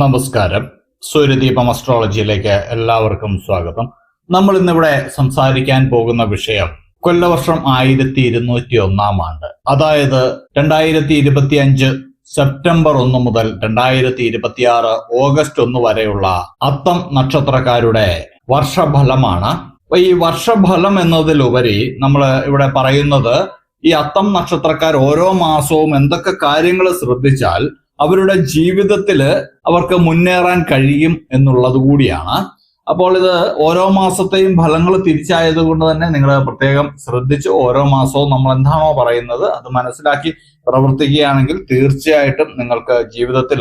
നമസ്കാരം. സൂര്യദീപം അസ്ട്രോളജിയിലേക്ക് എല്ലാവർക്കും സ്വാഗതം. നമ്മൾ ഇന്നിവിടെ സംസാരിക്കാൻ പോകുന്ന വിഷയം കൊല്ലവർഷം ആയിരത്തി ഇരുന്നൂറ്റി ഒന്നാം ആണ്ട്. അതായത് രണ്ടായിരത്തി ഇരുപത്തി അഞ്ച് സെപ്റ്റംബർ ഒന്ന് മുതൽ രണ്ടായിരത്തി ഇരുപത്തി ആറ് ഓഗസ്റ്റ് ഒന്ന് വരെയുള്ള അത്തം നക്ഷത്രക്കാരുടെ വർഷഫലമാണ്. ഈ വർഷഫലം എന്നതിലുപരി നമ്മൾ ഇവിടെ പറയുന്നത് ഈ അത്തം നക്ഷത്രക്കാർ ഓരോ മാസവും എന്തൊക്കെ കാര്യങ്ങൾ ശ്രദ്ധിച്ചാൽ അവരുടെ ജീവിതത്തിൽ അവർക്ക് മുന്നേറാൻ കഴിയും എന്നുള്ളത് കൂടിയാണ്. അപ്പോൾ ഇത് ഓരോ മാസത്തെയും ഫലങ്ങൾ തിരിച്ചായത് കൊണ്ട് തന്നെ നിങ്ങൾ പ്രത്യേകം ശ്രദ്ധിച്ച് ഓരോ മാസവും നമ്മൾ എന്താണോ പറയുന്നത് അത് മനസ്സിലാക്കി പ്രവർത്തിക്കുകയാണെങ്കിൽ തീർച്ചയായിട്ടും നിങ്ങൾക്ക് ജീവിതത്തിൽ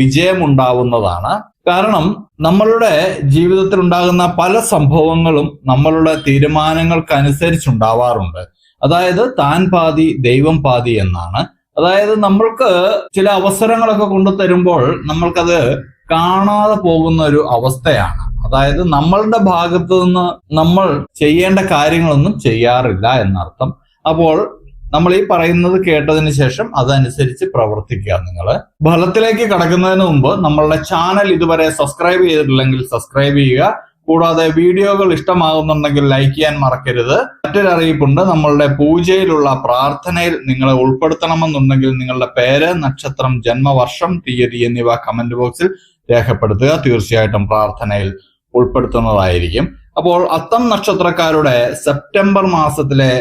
വിജയമുണ്ടാവുന്നതാണ്. കാരണം നമ്മളുടെ ജീവിതത്തിൽ ഉണ്ടാകുന്ന പല സംഭവങ്ങളും നമ്മളുടെ തീരുമാനങ്ങൾക്കനുസരിച്ചുണ്ടാവാറുണ്ട്. അതായത് താൻ പാതി ദൈവം പാതി എന്നാണ്. അതായത് നമ്മൾക്ക് ചില അവസരങ്ങളൊക്കെ കൊണ്ടു തരുമ്പോൾ നമ്മൾക്കത് കാണാതെ പോകുന്ന ഒരു അവസ്ഥയാണ്. അതായത് നമ്മളുടെ ഭാഗത്തു നിന്ന് നമ്മൾ ചെയ്യേണ്ട കാര്യങ്ങളൊന്നും ചെയ്യാറില്ല എന്നർത്ഥം. അപ്പോൾ നമ്മൾ ഈ പറയുന്നത് കേട്ടതിന് ശേഷം അതനുസരിച്ച് പ്രവർത്തിക്കുക നിങ്ങൾ ഫലത്തിലേക്ക് കടക്കുന്നതിന് മുമ്പ് നമ്മളുടെ ചാനൽ ഇതുവരെ സബ്സ്ക്രൈബ് ചെയ്തിട്ടില്ലെങ്കിൽ സബ്സ്ക്രൈബ് ചെയ്യുക. കൂടാതെ വീഡിയോകൾ ഇഷ്ടമാകുന്നുണ്ടെങ്കിൽ ലൈക്ക് ചെയ്യാൻ മറക്കരുത്. മറ്റൊരു അറിയിപ്പുണ്ട്. നമ്മളുടെ പൂജയിലുള്ള പ്രാർത്ഥനയിൽ നിങ്ങളെ ഉൾപ്പെടുത്തണമെന്നുണ്ടെങ്കിൽ നിങ്ങളുടെ പേര് നക്ഷത്രം ജന്മവർഷം തീയതി എന്നിവ കമന്റ് ബോക്സിൽ രേഖപ്പെടുത്തുക. തീർച്ചയായിട്ടും പ്രാർത്ഥനയിൽ ഉൾപ്പെടുത്തുന്നതായിരിക്കും. അപ്പോൾ അത്തം നക്ഷത്രക്കാരുടെ സെപ്റ്റംബർ മാസത്തിലെ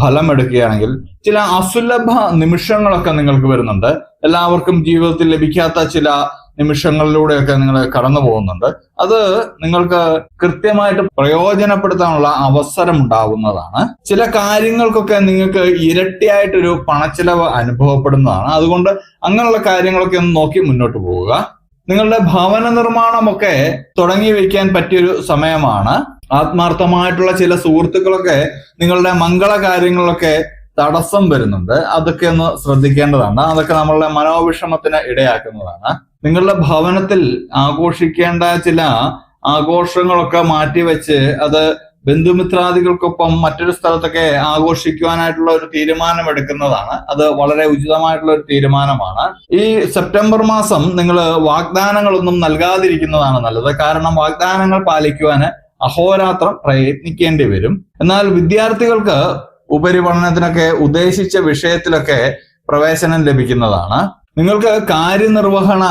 ഫലം എടുക്കുകയാണെങ്കിൽ ചില അസുലഭ നിമിഷങ്ങളൊക്കെ നിങ്ങൾക്ക് വരുന്നുണ്ട്. എല്ലാവർക്കും ജീവിതത്തിൽ ലഭിക്കാത്ത ചില നിമിഷങ്ങളിലൂടെയൊക്കെ നിങ്ങൾ കടന്നു പോകുന്നുണ്ട്. അത് നിങ്ങൾക്ക് കൃത്യമായിട്ട് പ്രയോജനപ്പെടുത്താനുള്ള അവസരം ഉണ്ടാകുന്നതാണ് ചില കാര്യങ്ങൾക്കൊക്കെ നിങ്ങൾക്ക് ഇരട്ടിയായിട്ടൊരു പണച്ചിലവ് അനുഭവപ്പെടുന്നതാണ്. അതുകൊണ്ട് അങ്ങനെയുള്ള കാര്യങ്ങളൊക്കെ ഒന്ന് നോക്കി മുന്നോട്ട് പോവുക. നിങ്ങളുടെ ഭവന നിർമ്മാണമൊക്കെ തുടങ്ങി വെക്കാൻ പറ്റിയൊരു സമയമാണ്. ആത്മാർത്ഥമായിട്ടുള്ള ചില സുഹൃത്തുക്കളൊക്കെ നിങ്ങളുടെ മംഗള കാര്യങ്ങളിലൊക്കെ തടസ്സം വരുന്നുണ്ട്. അതൊക്കെ ഒന്ന് ശ്രദ്ധിക്കേണ്ടതാണ്. അതൊക്കെ നമ്മളുടെ മനോവിഷമത്തിന് ഇടയാക്കുന്നതാണ്. നിങ്ങളുടെ ഭവനത്തിൽ ആഘോഷിക്കേണ്ട ചില ആഘോഷങ്ങളൊക്കെ മാറ്റിവെച്ച് അത് ബന്ധുമിത്രാദികൾക്കൊപ്പം മറ്റൊരു സ്ഥലത്തൊക്കെ ആഘോഷിക്കുവാനായിട്ടുള്ള ഒരു തീരുമാനം എടുക്കുന്നതാണ്. അത് വളരെ ഉചിതമായിട്ടുള്ള ഒരു തീരുമാനമാണ്. ഈ സെപ്റ്റംബർ മാസം നിങ്ങൾ വാഗ്ദാനങ്ങളൊന്നും നൽകാതിരിക്കുന്നതാണ് നല്ലത്. കാരണം വാഗ്ദാനങ്ങൾ പാലിക്കുവാന് അഹോരാത്രം പ്രയത്നിക്കേണ്ടി വരും. എന്നാൽ വിദ്യാർത്ഥികൾക്ക് ഉപരിപഠനത്തിനൊക്കെ ഉദ്ദേശിച്ച വിഷയത്തിലൊക്കെ പ്രവേശനം ലഭിക്കുന്നതാണ്. നിങ്ങൾക്ക് കാര്യനിർവഹണ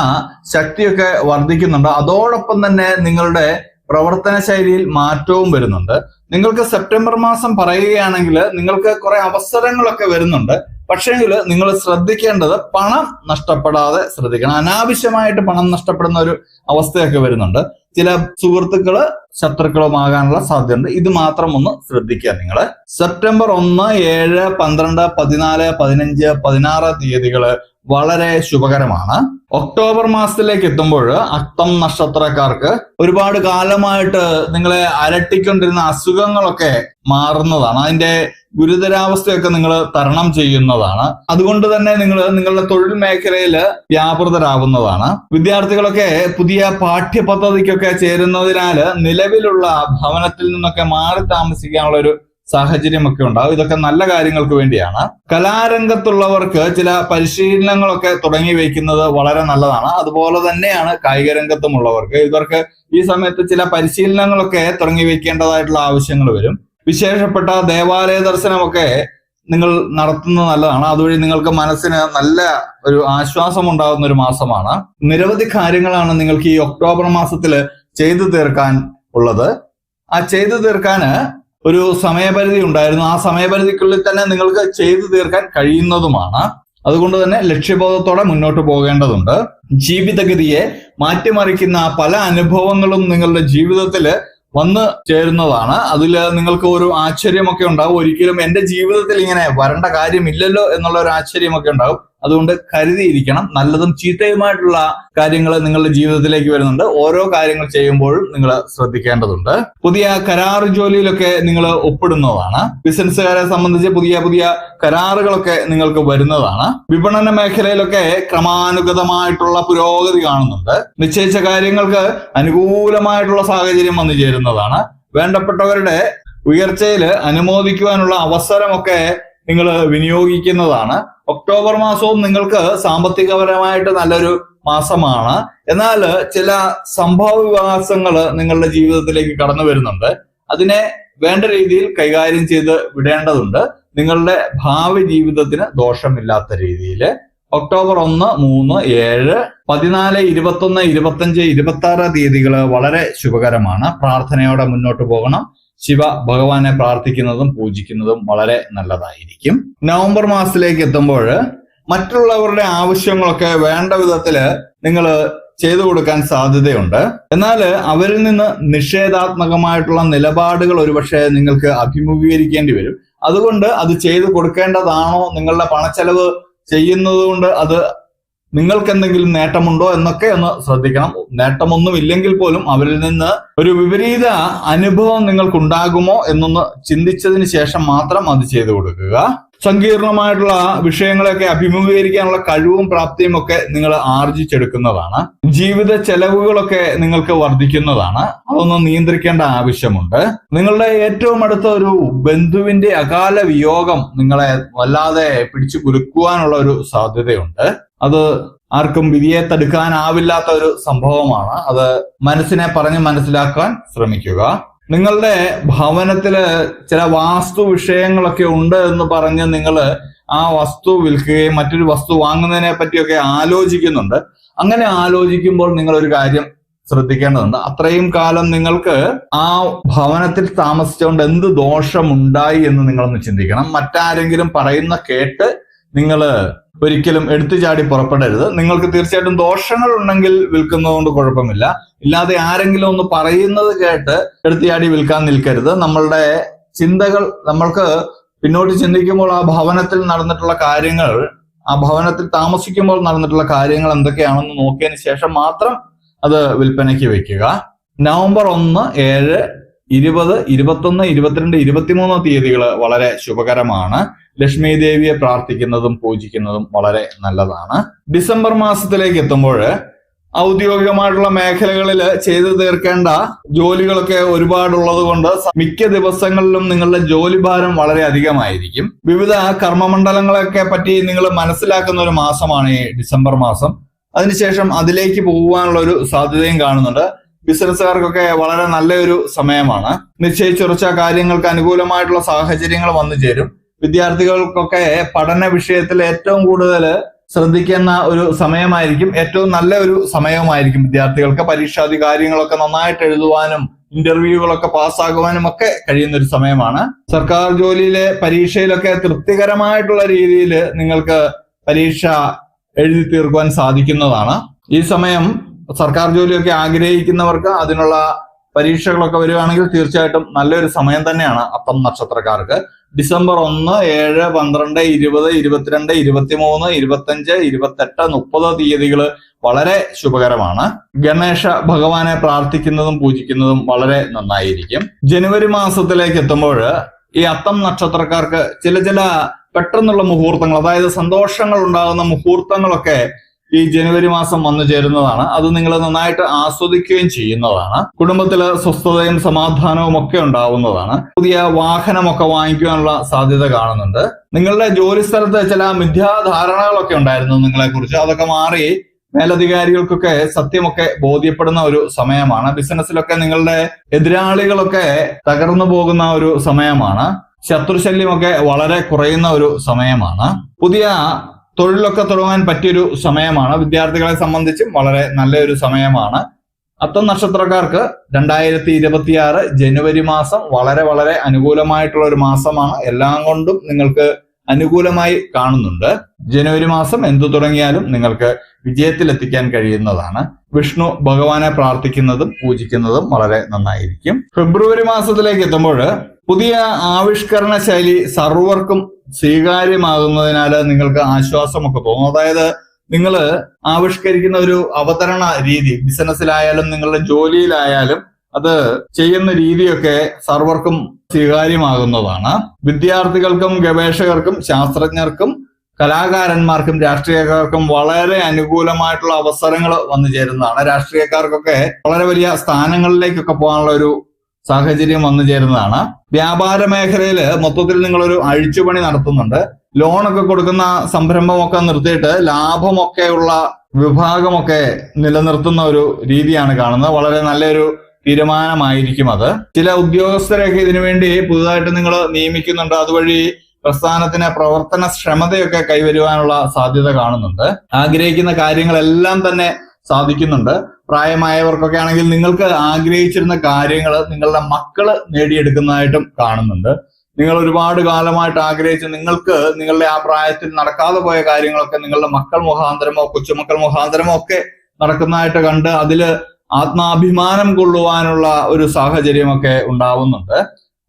ശക്തിയൊക്കെ വർദ്ധിക്കുന്നുണ്ട്. അതോടൊപ്പം തന്നെ നിങ്ങളുടെ പ്രവർത്തന ശൈലിയിൽ മാറ്റവും വരുന്നുണ്ട്. നിങ്ങൾക്ക് സെപ്റ്റംബർ മാസം പറയുകയാണെങ്കിൽ നിങ്ങൾക്ക് കുറെ അവസരങ്ങളൊക്കെ വരുന്നുണ്ട്. പക്ഷേങ്കിൽ നിങ്ങൾ ശ്രദ്ധിക്കേണ്ടത് പണം നഷ്ടപ്പെടാതെ ശ്രദ്ധിക്കണം. അനാവശ്യമായിട്ട് പണം നഷ്ടപ്പെടുന്ന ഒരു അവസ്ഥയൊക്കെ വരുന്നുണ്ട്. ചില സുഹൃത്തുക്കൾ ശത്രുക്കളുമാകാനുള്ള സാധ്യതയുണ്ട്. ഇത് മാത്രം ഒന്ന് ശ്രദ്ധിക്കുക നിങ്ങൾ സെപ്റ്റംബർ ഒന്ന് ഏഴ് പന്ത്രണ്ട് പതിനാല് പതിനഞ്ച് പതിനാറ് തീയതികൾ വളരെ ശുഭകരമാണ്. ഒക്ടോബർ മാസത്തിലേക്ക് എത്തുമ്പോൾ അത്തം നക്ഷത്രക്കാർക്ക് ഒരുപാട് കാലമായിട്ട് നിങ്ങളെ അലട്ടിക്കൊണ്ടിരുന്ന അസുഖങ്ങളൊക്കെ മാറുന്നതാണ്. അതിന്റെ ഗുരുതരാവസ്ഥയൊക്കെ നിങ്ങൾ തരണം ചെയ്യുന്നതാണ്. അതുകൊണ്ട് തന്നെ നിങ്ങൾ നിങ്ങളുടെ തൊഴിൽ മേഖലയിൽ വ്യാപൃതരാകുന്നതാണ്. വിദ്യാർത്ഥികളൊക്കെ പുതിയ പാഠ്യപദ്ധതിക്കൊക്കെ ചേരുന്നതിനാൽ നിലവിലുള്ള ഭവനത്തിൽ നിന്നൊക്കെ മാറി താമസിക്കാനുള്ള ഒരു സാഹചര്യമൊക്കെ ഉണ്ടാവും. ഇതൊക്കെ നല്ല കാര്യങ്ങൾക്ക് വേണ്ടിയാണ്. കലാരംഗത്തുള്ളവർക്ക് ചില പരിശീലനങ്ങളൊക്കെ തുടങ്ങി വയ്ക്കുന്നത് വളരെ നല്ലതാണ്. അതുപോലെ തന്നെയാണ് കായിക രംഗത്തുമുള്ളവർക്ക്. ഇവർക്ക് ഈ സമയത്ത് ചില പരിശീലനങ്ങളൊക്കെ തുടങ്ങി വയ്ക്കേണ്ടതായിട്ടുള്ള ആവശ്യങ്ങൾ വരും. വിശേഷപ്പെട്ട ദേവാലയ ദർശനമൊക്കെ നിങ്ങൾ നടത്തുന്നത് നല്ലതാണ്. അതുവഴി നിങ്ങൾക്ക് മനസ്സിന് നല്ല ഒരു ആശ്വാസം ഉണ്ടാകുന്ന ഒരു മാസമാണ്. നിരവധി കാര്യങ്ങളാണ് നിങ്ങൾക്ക് ഈ ഒക്ടോബർ മാസത്തിൽ ചെയ്തു തീർക്കാൻ ഉള്ളത്. ആ ചെയ്തു തീർക്കാന് ഒരു സമയപരിധി ഉണ്ടായിരുന്നു. ആ സമയപരിധിക്കുള്ളിൽ തന്നെ നിങ്ങൾക്ക് ചെയ്തു തീർക്കാൻ കഴിയുന്നതുമാണ്. അതുകൊണ്ട് തന്നെ ലക്ഷ്യബോധത്തോടെ മുന്നോട്ട് പോകേണ്ടതുണ്ട്. ജീവിതഗതിയെ മാറ്റിമറിക്കുന്ന പല അനുഭവങ്ങളും നിങ്ങളുടെ ജീവിതത്തിൽ വന്ന് ചേരുന്നതാണ്. അതിൽ നിങ്ങൾക്ക് ഒരു ആശ്ചര്യമൊക്കെ ഉണ്ടാവും. ഒരിക്കലും എന്റെ ജീവിതത്തിൽ ഇങ്ങനെ വരേണ്ട കാര്യമില്ലല്ലോ എന്നുള്ള ഒരു ആശ്ചര്യമൊക്കെ ഉണ്ടാവും. അതുകൊണ്ട് കരുതിയിരിക്കണം. നല്ലതും ചീത്തയുമായിട്ടുള്ള കാര്യങ്ങൾ നിങ്ങളുടെ ജീവിതത്തിലേക്ക് വരുന്നുണ്ട്. ഓരോ കാര്യങ്ങൾ ചെയ്യുമ്പോഴും നിങ്ങൾ ശ്രദ്ധിക്കേണ്ടതുണ്ട്. പുതിയ കരാർ ജോലിയിലൊക്കെ നിങ്ങൾ ഒപ്പിടുന്നതാണ്. ബിസിനസ്സുകാരെ സംബന്ധിച്ച് പുതിയ പുതിയ കരാറുകളൊക്കെ നിങ്ങൾക്ക് വരുന്നതാണ്. വിപണന മേഖലയിലൊക്കെ ക്രമാനുഗതമായിട്ടുള്ള പുരോഗതി കാണുന്നുണ്ട്. നിശ്ചയിച്ച കാര്യങ്ങൾക്ക് അനുകൂലമായിട്ടുള്ള സാഹചര്യം വന്നു ചേരുന്നതാണ്. വേണ്ടപ്പെട്ടവരുടെ ഉയർച്ചയിൽ അനുമോദിക്കുവാനുള്ള അവസരമൊക്കെ നിങ്ങൾ വിനിയോഗിക്കുന്നതാണ്. ഒക്ടോബർ മാസവും നിങ്ങൾക്ക് സാമ്പത്തികപരമായിട്ട് നല്ലൊരു മാസമാണ്. എന്നാൽ ചില സംഭവ വികാസങ്ങൾ നിങ്ങളുടെ ജീവിതത്തിലേക്ക് കടന്നു വരുന്നുണ്ട്. അതിനെ വേണ്ട രീതിയിൽ കൈകാര്യം ചെയ്ത് വിടേണ്ടതുണ്ട്. നിങ്ങളുടെ ഭാവി ജീവിതത്തിന് ദോഷമില്ലാത്ത രീതിയിൽ ഒക്ടോബർ ഒന്ന് മൂന്ന് ഏഴ് പതിനാല് ഇരുപത്തൊന്ന് ഇരുപത്തഞ്ച് ഇരുപത്തി ആറ് തീയതികൾ വളരെ ശുഭകരമാണ്. പ്രാർത്ഥനയോടെ മുന്നോട്ട് പോകണം. ശിവ ഭഗവാനെ പ്രാർത്ഥിക്കുന്നതും പൂജിക്കുന്നതും വളരെ നല്ലതായിരിക്കും. നവംബർ മാസത്തിലേക്ക് എത്തുമ്പോൾ മറ്റുള്ളവരുടെ ആവശ്യങ്ങളൊക്കെ വേണ്ട വിധത്തിൽ നിങ്ങൾ ചെയ്തു കൊടുക്കാൻ സാധ്യതയുണ്ട്. എന്നാൽ അവരിൽ നിന്ന് നിഷേധാത്മകമായിട്ടുള്ള നിലപാടുകൾ ഒരുപക്ഷെ നിങ്ങൾക്ക് അഭിമുഖീകരിക്കേണ്ടി വരും. അതുകൊണ്ട് അത് ചെയ്തു കൊടുക്കേണ്ടതാണോ നിങ്ങളുടെ പണച്ചെലവ് ചെയ്യുന്നത് കൊണ്ട് അത് നിങ്ങൾക്ക് എന്തെങ്കിലും നേട്ടമുണ്ടോ എന്നൊക്കെ ഒന്ന് ശ്രദ്ധിക്കണം. നേട്ടമൊന്നും ഇല്ലെങ്കിൽ പോലും അവരിൽ നിന്ന് ഒരു വിപരീത അനുഭവം നിങ്ങൾക്കുണ്ടാകുമോ എന്നൊന്ന് ചിന്തിച്ചതിന് ശേഷം മാത്രം അത് ചെയ്തു കൊടുക്കുക. സങ്കീർണമായിട്ടുള്ള വിഷയങ്ങളെയൊക്കെ അഭിമുഖീകരിക്കാനുള്ള കഴിവും പ്രാപ്തിയും ഒക്കെ നിങ്ങൾ ആർജിച്ചെടുക്കുന്നതാണ്. ജീവിത ചെലവുകളൊക്കെ നിങ്ങൾക്ക് വർദ്ധിക്കുന്നതാണ്. അതൊന്നും നിയന്ത്രിക്കേണ്ട ആവശ്യമുണ്ട്. നിങ്ങളുടെ ഏറ്റവും അടുത്ത ഒരു ബന്ധുവിന്റെ അകാല വിയോഗം നിങ്ങളെ വല്ലാതെ പിടിച്ചു കുലുക്കുവാനുള്ള ഒരു സാധ്യതയുണ്ട്. അത് ആർക്കും വിധിയെ തടുക്കാനാവില്ലാത്ത ഒരു സംഭവമാണ്. അത് മനസ്സിനെ പറഞ്ഞ് മനസ്സിലാക്കാൻ ശ്രമിക്കുക. നിങ്ങളുടെ ഭവനത്തിൽ ചില വാസ്തു വിഷയങ്ങളൊക്കെ ഉണ്ട് എന്ന് പറഞ്ഞ് നിങ്ങൾ ആ വസ്തു വിൽക്കുകയും മറ്റൊരു വസ്തു വാങ്ങുന്നതിനെ പറ്റിയൊക്കെ ആലോചിക്കുന്നുണ്ട്. അങ്ങനെ ആലോചിക്കുമ്പോൾ നിങ്ങൾ ഒരു കാര്യം ശ്രദ്ധിക്കേണ്ടതുണ്ട്. അത്രയും കാലം നിങ്ങൾക്ക് ആ ഭവനത്തിൽ താമസിച്ചുകൊണ്ട് എന്ത് ദോഷമുണ്ടായി എന്ന് നിങ്ങളൊന്ന് ചിന്തിക്കണം. മറ്റാരെങ്കിലും പറയുന്ന കേട്ട് നിങ്ങൾ ഒരിക്കലും എടുത്തു ചാടി പുറപ്പെടരുത്. നിങ്ങൾക്ക് തീർച്ചയായിട്ടും ദോഷങ്ങൾ ഉണ്ടെങ്കിൽ വിൽക്കുന്നതുകൊണ്ട് കുഴപ്പമില്ല. ഇല്ലാതെ ആരെങ്കിലും ഒന്ന് പറയുന്നത് കേട്ട് എടുത്തു ചാടി വിൽക്കാൻ നിൽക്കരുത്. നമ്മളുടെ ചിന്തകൾ നമ്മൾക്ക് പിന്നോട്ട് ചിന്തിക്കുമ്പോൾ ആ ഭവനത്തിൽ നടന്നിട്ടുള്ള കാര്യങ്ങൾ ആ ഭവനത്തിൽ താമസിക്കുമ്പോൾ നടന്നിട്ടുള്ള കാര്യങ്ങൾ എന്തൊക്കെയാണെന്ന് നോക്കിയതിന് ശേഷം മാത്രം അത് വിൽപ്പനയ്ക്ക് വെക്കുക. നവംബർ ഒന്ന് ഏഴ് ഇരുപത് ഇരുപത്തൊന്ന് ഇരുപത്തിരണ്ട് ഇരുപത്തിമൂന്ന് തീയതികൾ വളരെ ശുഭകരമാണ്. ലക്ഷ്മി ദേവിയെ പ്രാർത്ഥിക്കുന്നതും പൂജിക്കുന്നതും വളരെ നല്ലതാണ്. ഡിസംബർ മാസത്തിലേക്ക് എത്തുമ്പോൾ ഔദ്യോഗികമായിട്ടുള്ള മേഖലകളിൽ ചെയ്തു തീർക്കേണ്ട ജോലികളൊക്കെ ഒരുപാടുള്ളത് കൊണ്ട് മിക്ക ദിവസങ്ങളിലും നിങ്ങളുടെ ജോലി ഭാരം വളരെ അധികമായിരിക്കും. വിവിധ കർമ്മമണ്ഡലങ്ങളൊക്കെ പറ്റി നിങ്ങൾ മനസ്സിലാക്കുന്ന ഒരു മാസമാണ് ഈ ഡിസംബർ മാസം. അതിനുശേഷം അതിലേക്ക് പോകുവാനുള്ള ഒരു സാധ്യതയും കാണുന്നുണ്ട്. ബിസിനസ്സുകാർക്കൊക്കെ വളരെ നല്ലൊരു സമയമാണ്. നിശ്ചയിച്ചുറച്ച കാര്യങ്ങൾക്ക് അനുകൂലമായിട്ടുള്ള സാഹചര്യങ്ങൾ വന്നു ചേരും. വിദ്യാർത്ഥികൾക്കൊക്കെ പഠന വിഷയത്തിൽ ഏറ്റവും കൂടുതൽ ശ്രദ്ധിക്കുന്ന ഒരു സമയമായിരിക്കും. ഏറ്റവും നല്ല ഒരു സമയമായിരിക്കും വിദ്യാർത്ഥികൾക്ക്. പരീക്ഷാദി കാര്യങ്ങളൊക്കെ നന്നായിട്ട് എഴുതുവാനും ഇന്റർവ്യൂകളൊക്കെ പാസ്സാകുവാനും ഒക്കെ കഴിയുന്ന ഒരു സമയമാണ്. സർക്കാർ ജോലിയിലെ പരീക്ഷയിലൊക്കെ തൃപ്തികരമായിട്ടുള്ള രീതിയിൽ നിങ്ങൾക്ക് പരീക്ഷ എഴുതി തീർക്കുവാൻ സാധിക്കുന്നതാണ്. ഈ സമയം സർക്കാർ ജോലിയൊക്കെ ആഗ്രഹിക്കുന്നവർക്ക് അതിനുള്ള പരീക്ഷകളൊക്കെ വരികയാണെങ്കിൽ തീർച്ചയായിട്ടും നല്ലൊരു സമയം തന്നെയാണ് അപ്പം നക്ഷത്രക്കാർക്ക്. ഡിസംബർ ഒന്ന് ഏഴ് പന്ത്രണ്ട് ഇരുപത് ഇരുപത്തിരണ്ട് ഇരുപത്തിമൂന്ന് ഇരുപത്തഞ്ച് ഇരുപത്തെട്ട് മുപ്പത് തീയതികൾ വളരെ ശുഭകരമാണ്. ഗണേശ ഭഗവാനെ പ്രാർത്ഥിക്കുന്നതും പൂജിക്കുന്നതും വളരെ നന്നായിരിക്കും. ജനുവരി മാസത്തിലേക്ക് എത്തുമ്പോൾ ഈ അത്തം നക്ഷത്രക്കാർക്ക് ചില ചില പെട്ടെന്നുള്ള മുഹൂർത്തങ്ങൾ അതായത് സന്തോഷങ്ങൾ ഉണ്ടാകുന്ന മുഹൂർത്തങ്ങളൊക്കെ ഈ ജനുവരി മാസം വന്നു ചേരുന്നതാണ്. അത് നിങ്ങൾ നന്നായിട്ട് ആസ്വദിക്കുകയും ചെയ്യുന്നതാണ്. കുടുംബത്തിൽ സ്വസ്ഥതയും സമാധാനവും ഒക്കെ ഉണ്ടാവുന്നതാണ്. പുതിയ വാഹനമൊക്കെ വാങ്ങിക്കുവാനുള്ള സാധ്യത കാണുന്നുണ്ട്. നിങ്ങളുടെ ജോലി സ്ഥലത്ത് ചില മിഥ്യാധാരണകളൊക്കെ ഉണ്ടായിരുന്നു നിങ്ങളെ കുറിച്ച് അതൊക്കെ മാറി മേലധികാരികൾക്കൊക്കെ സത്യമൊക്കെ ബോധ്യപ്പെടുന്ന ഒരു സമയമാണ്. ബിസിനസ്സിലൊക്കെ നിങ്ങളുടെ എതിരാളികളൊക്കെ തകർന്നു പോകുന്ന ഒരു സമയമാണ്. ശത്രുശല്യമൊക്കെ വളരെ കുറയുന്ന ഒരു സമയമാണ്. പുതിയ തൊഴിലൊക്കെ തുടങ്ങാൻ പറ്റിയൊരു സമയമാണ്. വിദ്യാർത്ഥികളെ സംബന്ധിച്ചും വളരെ നല്ലൊരു സമയമാണ്. അത്തം നക്ഷത്രക്കാർക്ക് രണ്ടായിരത്തി ഇരുപത്തിയാറ് ജനുവരി മാസം വളരെ വളരെ അനുകൂലമായിട്ടുള്ള ഒരു മാസമാണ്. എല്ലാം കൊണ്ടും നിങ്ങൾക്ക് അനുകൂലമായി കാണുന്നുണ്ട്. ജനുവരി മാസം എന്തു തുടങ്ങിയാലും നിങ്ങൾക്ക് വിജയത്തിലെത്തിക്കാൻ കഴിയുന്നതാണ്. വിഷ്ണു ഭഗവാനെ പ്രാർത്ഥിക്കുന്നതും പൂജിക്കുന്നതും വളരെ നന്നായിരിക്കും. ഫെബ്രുവരി മാസത്തിലേക്ക് എത്തുമ്പോൾ പുതിയ ആവിഷ്കരണ ശൈലി സർവർക്കും സ്വീകാര്യമാകുന്നതിനാൽ നിങ്ങൾക്ക് ആശ്വാസമൊക്കെ തോന്നും അതായത് നിങ്ങൾ ആവിഷ്കരിക്കുന്ന ഒരു അവതരണ രീതി ബിസിനസ്സിലായാലും നിങ്ങളുടെ ജോലിയിലായാലും അത് ചെയ്യുന്ന രീതിയൊക്കെ സർവർക്കും സ്വീകാര്യമാകുന്നതാണ്. വിദ്യാർത്ഥികൾക്കും ഗവേഷകർക്കും ശാസ്ത്രജ്ഞർക്കും കലാകാരന്മാർക്കും രാഷ്ട്രീയക്കാർക്കും വളരെ അനുകൂലമായിട്ടുള്ള അവസരങ്ങൾ വന്നു ചേരുന്നതാണ്. രാഷ്ട്രീയക്കാർക്കൊക്കെ വളരെ വലിയ സ്ഥാനങ്ങളിലേക്കൊക്കെ പോകാനുള്ള ഒരു സാഹചര്യം വന്നു ചേരുന്നതാണ്. വ്യാപാര മേഖലയിൽ മൊത്തത്തിൽ നിങ്ങളൊരു അഴിച്ചുപണി നടത്തുന്നുണ്ട്. ലോണൊക്കെ കൊടുക്കുന്ന സംരംഭമൊക്കെ നിർത്തിയിട്ട് ലാഭമൊക്കെയുള്ള വിഭാഗമൊക്കെ നിലനിർത്തുന്ന ഒരു രീതിയാണ് കാണുന്നത്. വളരെ നല്ലൊരു തീരുമാനമായിരിക്കും അത്. ചില ഉദ്യോഗസ്ഥരെയൊക്കെ ഇതിനു വേണ്ടി പുതുതായിട്ട് നിങ്ങൾ നിയമിക്കുന്നുണ്ട്. അതുവഴി പ്രസ്ഥാനത്തിന് പ്രവർത്തന ക്ഷമതയൊക്കെ കൈവരുവാനുള്ള സാധ്യത കാണുന്നുണ്ട്. ആഗ്രഹിക്കുന്ന കാര്യങ്ങളെല്ലാം തന്നെ സാധിക്കുന്നുണ്ട്. പ്രായമായവർക്കൊക്കെ ആണെങ്കിൽ നിങ്ങൾക്ക് ആഗ്രഹിച്ചിരുന്ന കാര്യങ്ങൾ നിങ്ങളുടെ മക്കൾ നേടിയെടുക്കുന്നതായിട്ടും കാണുന്നുണ്ട്. നിങ്ങൾ ഒരുപാട് കാലമായിട്ട് ആഗ്രഹിച്ച് നിങ്ങൾക്ക് നിങ്ങളുടെ ആ പ്രായത്തിൽ നടക്കാതെ പോയ കാര്യങ്ങളൊക്കെ നിങ്ങളുടെ മക്കൾ മുഖാന്തരമോ കൊച്ചുമക്കൾ മുഖാന്തരമോ ഒക്കെ നടക്കുന്നതായിട്ട് കണ്ട് അതിൽ ആത്മാഭിമാനം കൊള്ളുവാനുള്ള ഒരു സാഹചര്യമൊക്കെ ഉണ്ടാവുന്നുണ്ട്.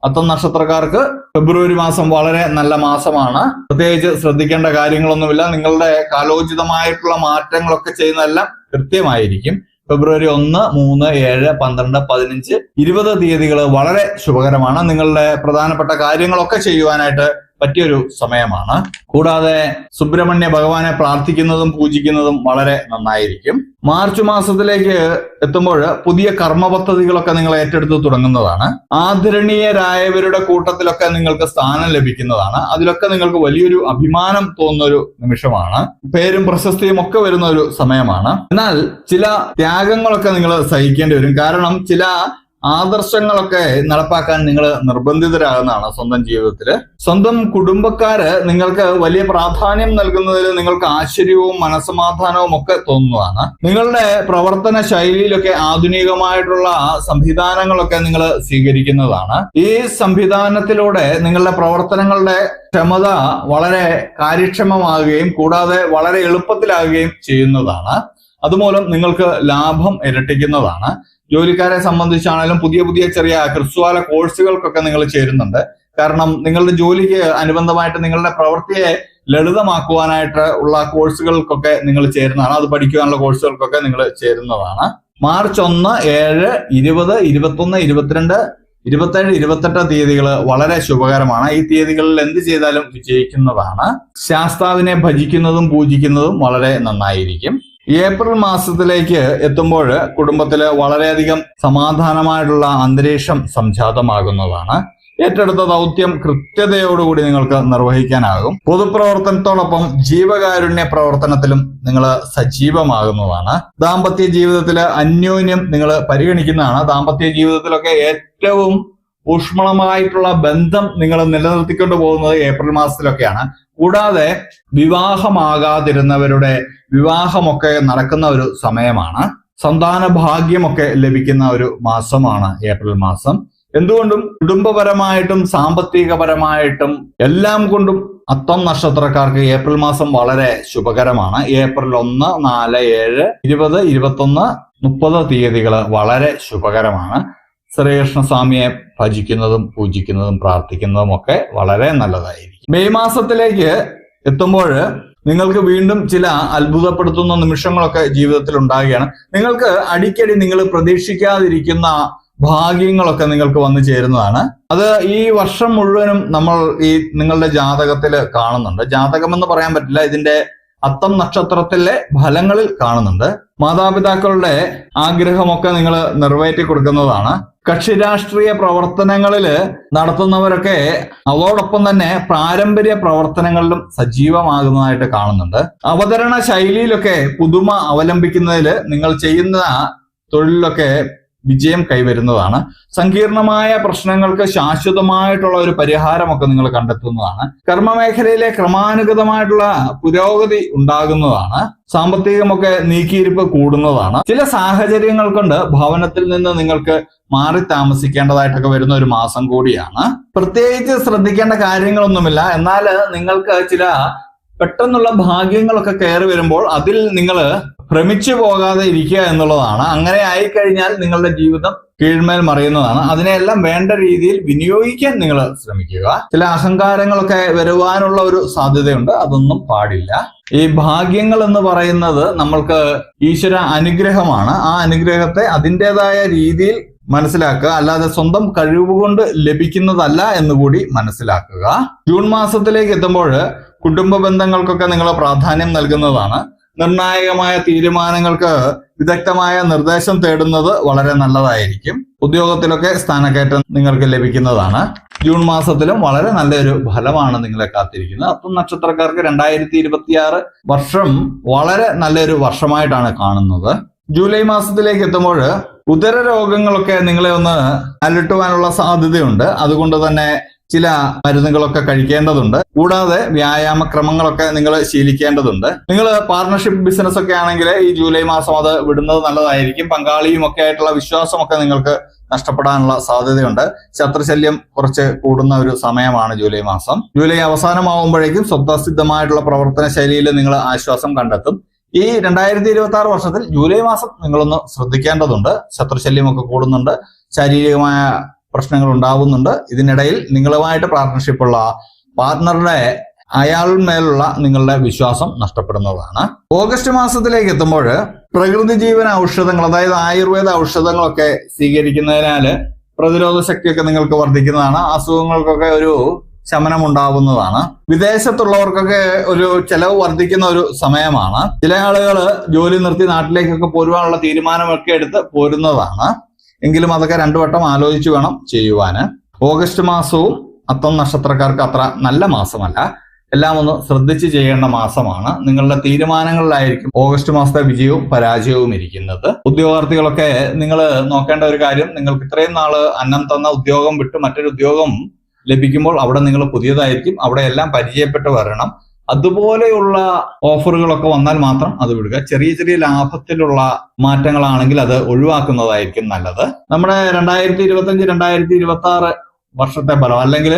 അത്തം നക്ഷത്രക്കാർക്ക് ഫെബ്രുവരി മാസം വളരെ നല്ല മാസമാണ്. പ്രത്യേകിച്ച് ശ്രദ്ധിക്കേണ്ട കാര്യങ്ങളൊന്നുമില്ല. നിങ്ങളുടെ കാലോചിതമായിട്ടുള്ള മാറ്റങ്ങളൊക്കെ ചെയ്യുന്നതെല്ലാം കൃത്യമായിരിക്കും. ഫെബ്രുവരി ഒന്ന് മൂന്ന് ഏഴ് പന്ത്രണ്ട് പതിനഞ്ച് ഇരുപത് തീയതികൾ വളരെ ശുഭകരമാണ്. നിങ്ങളുടെ പ്രധാനപ്പെട്ട കാര്യങ്ങളൊക്കെ ചെയ്യുവാനായിട്ട് പറ്റിയൊരു സമയമാണ്. കൂടാതെ സുബ്രഹ്മണ്യ ഭഗവാനെ പ്രാർത്ഥിക്കുന്നതും പൂജിക്കുന്നതും വളരെ നന്നായിരിക്കും. മാർച്ച് മാസത്തിലേക്ക് എത്തുമ്പോൾ പുതിയ കർമ്മ പദ്ധതികളൊക്കെ നിങ്ങൾ ഏറ്റെടുത്ത് തുടങ്ങുന്നതാണ്. ആദരണീയരായവരുടെ കൂട്ടത്തിലൊക്കെ നിങ്ങൾക്ക് സ്ഥാനം ലഭിക്കുന്നതാണ്. അതിലൊക്കെ നിങ്ങൾക്ക് വലിയൊരു അഭിമാനം തോന്നുന്ന ഒരു നിമിഷമാണ്. പേരും പ്രശസ്തിയും ഒക്കെ വരുന്ന ഒരു സമയമാണ്. എന്നാൽ ചില ത്യാഗങ്ങളൊക്കെ നിങ്ങൾ സഹിക്കേണ്ടി വരും. കാരണം ചില ആദർശങ്ങളൊക്കെ നടപ്പാക്കാൻ നിങ്ങൾ നിർബന്ധിതരാകുന്നതാണ് സ്വന്തം ജീവിതത്തിൽ സ്വന്തം കുടുംബക്കാര് നിങ്ങൾക്ക് വലിയ പ്രാധാന്യം നൽകുന്നതിൽ നിങ്ങൾക്ക് ആശ്ചര്യവും മനസമാധാനവും ഒക്കെ തോന്നുന്നതാണ്. നിങ്ങളുടെ പ്രവർത്തന ശൈലിയിലൊക്കെ ആധുനികമായിട്ടുള്ള സംവിധാനങ്ങളൊക്കെ നിങ്ങൾ സ്വീകരിക്കുന്നതാണ്. ഈ സംവിധാനത്തിലൂടെ നിങ്ങളുടെ പ്രവർത്തനങ്ങളുടെ ക്ഷമത വളരെ കാര്യക്ഷമമാകുകയും കൂടാതെ വളരെ എളുപ്പത്തിലാകുകയും ചെയ്യുന്നതാണ്. അതുമൂലം നിങ്ങൾക്ക് ലാഭം ഇരട്ടിക്കുന്നതാണ്. ജോലിക്കാരെ സംബന്ധിച്ചാണെങ്കിലും പുതിയ പുതിയ ചെറിയ ഹൃസ്വാല കോഴ്സുകൾക്കൊക്കെ നിങ്ങൾ ചേരുന്നുണ്ട്. കാരണം നിങ്ങളുടെ ജോലിക്ക് അനുബന്ധമായിട്ട് നിങ്ങളുടെ പ്രവൃത്തിയെ ലളിതമാക്കുവാനായിട്ട് ഉള്ള കോഴ്സുകൾക്കൊക്കെ നിങ്ങൾ ചേരുന്നതാണ്. അത് പഠിക്കുവാനുള്ള കോഴ്സുകൾക്കൊക്കെ നിങ്ങൾ ചേരുന്നതാണ്. മാർച്ച് ഒന്ന് ഏഴ് ഇരുപത് ഇരുപത്തൊന്ന് ഇരുപത്തിരണ്ട് ഇരുപത്തേഴ് ഇരുപത്തെട്ട് തീയതികൾ വളരെ ശുഭകരമാണ്. ഈ തീയതികളിൽ എന്ത് ചെയ്താലും വിജയിക്കുന്നതാണ്. ശാസ്താവിനെ ഭജിക്കുന്നതും പൂജിക്കുന്നതും വളരെ നന്നായിരിക്കും. ഏപ്രിൽ മാസത്തിലേക്ക് എത്തുമ്പോൾ കുടുംബത്തിൽ വളരെയധികം സമാധാനമായിട്ടുള്ള അന്തരീക്ഷം സംജാതമാകുന്നതാണ്. ഏറ്റെടുത്ത ദൗത്യം കൃത്യതയോടുകൂടി നിങ്ങൾക്ക് നിർവഹിക്കാനാകും. പൊതുപ്രവർത്തനത്തോടൊപ്പം ജീവകാരുണ്യ പ്രവർത്തനത്തിലും നിങ്ങൾ സജീവമാകുന്നതാണ്. ദാമ്പത്യ ജീവിതത്തിൽ അന്യോന്യം നിങ്ങൾ പരിഗണിക്കുന്നതാണ്. ദാമ്പത്യ ജീവിതത്തിലൊക്കെ ഏറ്റവും ഊഷ്മളമായിട്ടുള്ള ബന്ധം നിങ്ങൾ നിലനിർത്തിക്കൊണ്ട് പോകുന്നത് ഏപ്രിൽ മാസത്തിലൊക്കെയാണ്. കൂടാതെ വിവാഹമാകാതിരുന്നവരുടെ വിവാഹമൊക്കെ നടക്കുന്ന ഒരു സമയമാണ്. സന്താന ഭാഗ്യമൊക്കെ ലഭിക്കുന്ന ഒരു മാസമാണ് ഏപ്രിൽ മാസം. എന്തുകൊണ്ടും കുടുംബപരമായിട്ടും സാമ്പത്തികപരമായിട്ടും എല്ലാം കൊണ്ടും അത്തം നക്ഷത്രക്കാർക്ക് ഏപ്രിൽ മാസം വളരെ ശുഭകരമാണ്. ഏപ്രിൽ ഒന്ന് നാല് ഏഴ് ഇരുപത് ഇരുപത്തൊന്ന് മുപ്പത് തീയതികൾ വളരെ ശുഭകരമാണ്. ശ്രീകൃഷ്ണസ്വാമിയെ ഭജിക്കുന്നതും പൂജിക്കുന്നതും പ്രാർത്ഥിക്കുന്നതും ഒക്കെ വളരെ നല്ലതായിരിക്കും. മെയ് മാസത്തിലേക്ക് എത്തുമ്പോൾ നിങ്ങൾക്ക് വീണ്ടും ചില അത്ഭുതപ്പെടുത്തുന്ന നിമിഷങ്ങളൊക്കെ ജീവിതത്തിൽ ഉണ്ടാകുകയാണ് നിങ്ങൾക്ക് അടിക്കടി നിങ്ങൾ പ്രതീക്ഷിക്കാതിരിക്കുന്ന ഭാഗ്യങ്ങളൊക്കെ നിങ്ങൾക്ക് വന്നു ചേരുന്നതാണ്. അത് ഈ വർഷം മുഴുവനും നമ്മൾ ഈ നിങ്ങളുടെ ജാതകത്തിൽ കാണുന്നുണ്ട്. ജാതകം എന്ന് പറയാൻ പറ്റില്ല. ഇതിന്റെ അത്തം നക്ഷത്രത്തിലെ ഫലങ്ങളിൽ കാണുന്നുണ്ട്. മാതാപിതാക്കളുടെ ആഗ്രഹമൊക്കെ നിങ്ങൾ നിറവേറ്റി കൊടുക്കുന്നതാണ്. കക്ഷി രാഷ്ട്രീയ പ്രവർത്തനങ്ങളിൽ നടത്തുന്നവരൊക്കെ അതോടൊപ്പം തന്നെ പാരമ്പര്യ പ്രവർത്തനങ്ങളിലും സജീവമാകുന്നതായിട്ട് കാണുന്നുണ്ട്. അവതരണ ശൈലിയിലൊക്കെ പുതുമ അവലംബിക്കുന്നതിൽ നിങ്ങൾ ചെയ്യുന്ന തൊഴിലിലൊക്കെ വിജയം കൈവരുന്നതാണ്. സങ്കീർണമായ പ്രശ്നങ്ങൾക്ക് ശാശ്വതമായിട്ടുള്ള ഒരു പരിഹാരമൊക്കെ നിങ്ങൾ കണ്ടെത്തുന്നതാണ്. കർമ്മമേഖലയിലെ ക്രമാനുഗതമായിട്ടുള്ള പുരോഗതി ഉണ്ടാകുന്നതാണ്. സാമ്പത്തികമൊക്കെ നീക്കിയിരിപ്പ് കൂടുന്നതാണ്. ചില സാഹചര്യങ്ങൾ കൊണ്ട് ഭവനത്തിൽ നിന്ന് നിങ്ങൾക്ക് മാറി താമസിക്കേണ്ടതായിട്ടൊക്കെ വരുന്ന ഒരു മാസം കൂടിയാണ്. പ്രത്യേകിച്ച് ശ്രദ്ധിക്കേണ്ട കാര്യങ്ങളൊന്നുമില്ല. എന്നാൽ നിങ്ങൾക്ക് ചില പെട്ടെന്നുള്ള ഭാഗ്യങ്ങളൊക്കെ കയറി വരുമ്പോൾ അതിൽ നിങ്ങൾ ഭ്രമിച്ചു പോകാതെ ഇരിക്കുക എന്നുള്ളതാണ്. അങ്ങനെ ആയിക്കഴിഞ്ഞാൽ നിങ്ങളുടെ ജീവിതം കീഴ്മേൽ മറിയുന്നതാണ്. അതിനെയെല്ലാം വേണ്ട രീതിയിൽ വിനിയോഗിക്കാൻ നിങ്ങൾ ശ്രമിക്കുക. ചില അഹങ്കാരങ്ങളൊക്കെ വരുവാനുള്ള ഒരു സാധ്യതയുണ്ട്. അതൊന്നും പാടില്ല. ഈ ഭാഗ്യങ്ങൾ എന്ന് പറയുന്നത് നമ്മൾക്ക് ഈശ്വര അനുഗ്രഹമാണ്. ആ അനുഗ്രഹത്തെ അതിന്റെതായ രീതിയിൽ മനസ്സിലാക്കുക. അല്ലാതെ സ്വന്തം കഴിവ് കൊണ്ട് ലഭിക്കുന്നതല്ല എന്നുകൂടി മനസ്സിലാക്കുക. ജൂൺ മാസത്തിലേക്ക് എത്തുമ്പോൾ കുടുംബ ബന്ധങ്ങൾക്കൊക്കെ നിങ്ങൾ പ്രാധാന്യം നൽകുന്നതാണ്. നിർണായകമായ തീരുമാനങ്ങൾക്ക് വിദഗ്ധമായ നിർദ്ദേശം തേടുന്നത് വളരെ നല്ലതായിരിക്കും. ഉദ്യോഗത്തിലൊക്കെ സ്ഥാനക്കയറ്റം നിങ്ങൾക്ക് ലഭിക്കുന്നതാണ്. ജൂൺ മാസത്തിലും വളരെ നല്ലൊരു ഫലമാണ് നിങ്ങളെ കാത്തിരിക്കുന്നത്. അപ്പം നക്ഷത്രക്കാർക്ക് രണ്ടായിരത്തി ഇരുപത്തിയാറ് വർഷം വളരെ നല്ലൊരു വർഷമായിട്ടാണ് കാണുന്നത്. ജൂലൈ മാസത്തിലേക്ക് എത്തുമ്പോൾ ഉദര രോഗങ്ങളൊക്കെ നിങ്ങളെ ഒന്ന് അലട്ടുവാനുള്ള സാധ്യതയുണ്ട്. അതുകൊണ്ട് തന്നെ ചില മരുന്നുകളൊക്കെ കഴിക്കേണ്ടതുണ്ട്. കൂടാതെ വ്യായാമ ക്രമങ്ങളൊക്കെ നിങ്ങൾ ശീലിക്കേണ്ടതുണ്ട്. നിങ്ങൾ പാർട്ണർഷിപ്പ് ബിസിനസ് ഒക്കെ ആണെങ്കിൽ ഈ ജൂലൈ മാസം അത് വിടുന്നത് നല്ലതായിരിക്കും. പങ്കാളിയും ഒക്കെ ആയിട്ടുള്ള വിശ്വാസമൊക്കെ നിങ്ങൾക്ക് നഷ്ടപ്പെടാനുള്ള സാധ്യതയുണ്ട്. ശത്രുശല്യം കുറച്ച് കൂടുന്ന ഒരു സമയമാണ് ജൂലൈ മാസം. ജൂലൈ അവസാനമാകുമ്പോഴേക്കും സ്വതസിദ്ധമായിട്ടുള്ള പ്രവർത്തന ശൈലിയിൽ നിങ്ങൾ ആശ്വാസം കണ്ടെത്തും. ഈ രണ്ടായിരത്തി ഇരുപത്തി ആറ് വർഷത്തിൽ ജൂലൈ മാസം നിങ്ങളൊന്ന് ശ്രദ്ധിക്കേണ്ടതുണ്ട്. ശത്രുശല്യമൊക്കെ കൂടുന്നുണ്ട്. ശാരീരികമായ പ്രശ്നങ്ങൾ ഉണ്ടാവുന്നുണ്ട് ഇതിനിടയിൽ നിങ്ങളുമായിട്ട് പാർട്ണർഷിപ്പുള്ള പാർട്ണറുടെ അയാളുമേലുള്ള നിങ്ങളുടെ വിശ്വാസം നഷ്ടപ്പെടുന്നതാണ്. ഓഗസ്റ്റ് മാസത്തിലേക്ക് എത്തുമ്പോൾ പ്രകൃതി ജീവൻ ഔഷധങ്ങൾ അതായത് ആയുർവേദ ഔഷധങ്ങളൊക്കെ സ്വീകരിക്കുന്നതിനാൽ പ്രതിരോധ ശക്തിയൊക്കെ നിങ്ങൾക്ക് വർദ്ധിക്കുന്നതാണ്. അസുഖങ്ങൾക്കൊക്കെ ഒരു ശമനം ഉണ്ടാവുന്നതാണ് വിദേശത്തുള്ളവർക്കൊക്കെ ഒരു ചെലവ് വർദ്ധിക്കുന്ന ഒരു സമയമാണ്. ചില ആളുകൾ ജോലി നിർത്തി നാട്ടിലേക്കൊക്കെ പോരുവാനുള്ള തീരുമാനമൊക്കെ എടുത്ത് പോരുന്നതാണ്. എങ്കിലും അതൊക്കെ രണ്ടു വട്ടം ആലോചിച്ച് വേണം ചെയ്യുവാന്. ഓഗസ്റ്റ് മാസവും അത്തം നക്ഷത്രക്കാർക്ക് അത്ര നല്ല മാസമല്ല. എല്ലാം ഒന്ന് ശ്രദ്ധിച്ച് ചെയ്യേണ്ട മാസമാണ്. നിങ്ങളുടെ തീരുമാനങ്ങളിലായിരിക്കും ഓഗസ്റ്റ് മാസത്തെ വിജയവും പരാജയവും ഇരിക്കുന്നത്. ഉദ്യോഗാർത്ഥികളൊക്കെ നിങ്ങൾ നോക്കേണ്ട ഒരു കാര്യം നിങ്ങൾക്ക് ഇത്രയും നാൾ അന്നം തന്ന ഉദ്യോഗം വിട്ട് മറ്റൊരു ഉദ്യോഗം ലഭിക്കുമ്പോൾ അവിടെ നിങ്ങൾ പുതിയതായിരിക്കും. അവിടെ എല്ലാം പരിചയപ്പെട്ട് വരണം. അതുപോലെയുള്ള ഓഫറുകളൊക്കെ വന്നാൽ മാത്രം അത് വിടുക. ചെറിയ ചെറിയ ലാഭത്തിലുള്ള മാറ്റങ്ങളാണെങ്കിൽ അത് ഒഴിവാക്കുന്നതായിരിക്കും നല്ലത്. നമ്മുടെ രണ്ടായിരത്തി ഇരുപത്തി അഞ്ച് രണ്ടായിരത്തി ഇരുപത്തി ആറ് വർഷത്തെ ഫലം അല്ലെങ്കിൽ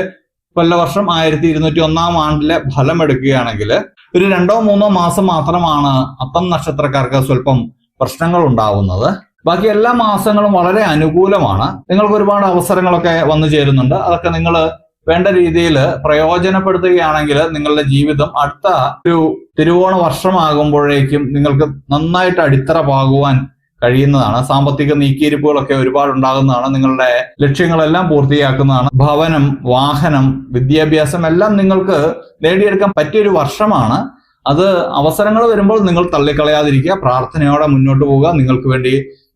കൊല്ലവർഷം ആയിരത്തി ഇരുന്നൂറ്റി ഒന്നാം ആണ്ടിലെ ഫലം എടുക്കുകയാണെങ്കിൽ ഒരു രണ്ടോ മൂന്നോ മാസം മാത്രമാണ് അത്തം നക്ഷത്രക്കാർക്ക് സ്വല്പം പ്രശ്നങ്ങൾ ഉണ്ടാവുന്നത്. ബാക്കി എല്ലാ മാസങ്ങളും വളരെ അനുകൂലമാണ്. നിങ്ങൾക്ക് ഒരുപാട് അവസരങ്ങളൊക്കെ വന്നു ചേരുന്നുണ്ട്. അതൊക്കെ നിങ്ങൾ വേണ്ട രീതിയിൽ പ്രയോജനപ്പെടുത്തുകയാണെങ്കിൽ നിങ്ങളുടെ ജീവിതം അടുത്ത ഒരു തിരുവോണ വർഷമാകുമ്പോഴേക്കും നിങ്ങൾക്ക് നന്നായിട്ട് അടിത്തറ പാകുവാൻ കഴിയുന്നതാണ്. സാമ്പത്തിക നീക്കിയിരിപ്പുകളൊക്കെ ഒരുപാട് ഉണ്ടാകുന്നതാണ് നിങ്ങളുടെ ലക്ഷ്യങ്ങളെല്ലാം പൂർത്തിയാക്കുന്നതാണ്. ഭവനം വാഹനം വിദ്യാഭ്യാസം എല്ലാം നിങ്ങൾക്ക് നേടിയെടുക്കാൻ പറ്റിയൊരു വർഷമാണ്. അത് അവസരങ്ങൾ വരുമ്പോൾ നിങ്ങൾ തള്ളിക്കളയാതിരിക്കുക പ്രാർത്ഥനയോടെ മുന്നോട്ട് പോവുക നിങ്ങൾക്ക് വേണ്ടി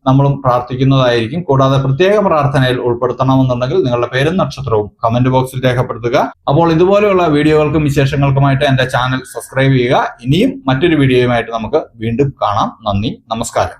നമ്മളും പ്രാർത്ഥിക്കുന്നതായിരിക്കും. കൂടാതെ പ്രത്യേക പ്രാർത്ഥനയിൽ ഉൾപ്പെടുത്തണമെന്നുണ്ടെങ്കിൽ നിങ്ങളുടെ പേരും നക്ഷത്രവും കമന്റ് ബോക്സിൽ രേഖപ്പെടുത്തുക. അപ്പോൾ ഇതുപോലെയുള്ള വീഡിയോകൾക്കും വിശേഷങ്ങൾക്കുമായിട്ട് എന്റെ ചാനൽ സബ്സ്ക്രൈബ് ചെയ്യുക. ഇനിയും മറ്റൊരു വീഡിയോയുമായിട്ട് നമുക്ക് വീണ്ടും കാണാം. നന്ദി നമസ്കാരം.